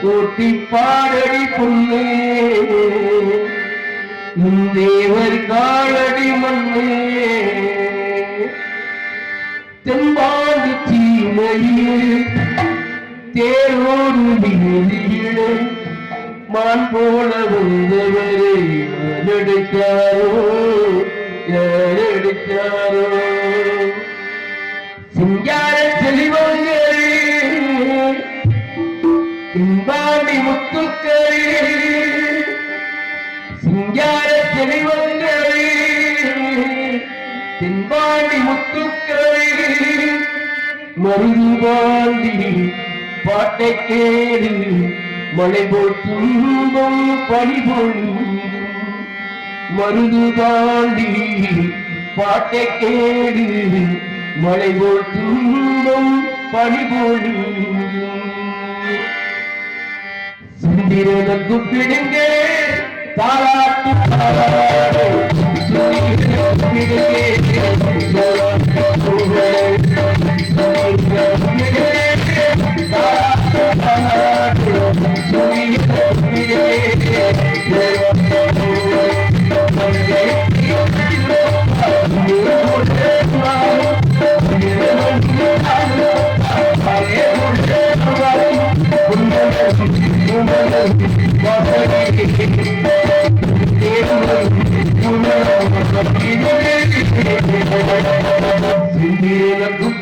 கொட்டி பாடடி பொண்ணு தேவர் காலடி மண்ணு தென்பாண்டி சீமையில் தேரோடு வீதியிலே மான் போல வந்தவரே யாரெடுத்தாரோ யாரெடுத்தாரோ. சிங்கார சிம்பாண்டி முத்துக்களே. சிங்கார செல்வங்களே. சிம்பாண்டி முத்துக்களே. மருதுபாண்டி பாட்டை கேடு மழை போல் துன்பம் பனி பொழியும் மருது தாண்டி பாட்டை கேடு மழை போல் துன்பம் பனி பொழியும் சுந்திரன கூப்பிடுங்க தாராட்டு பாராடு. சிந்தியிலக்கும்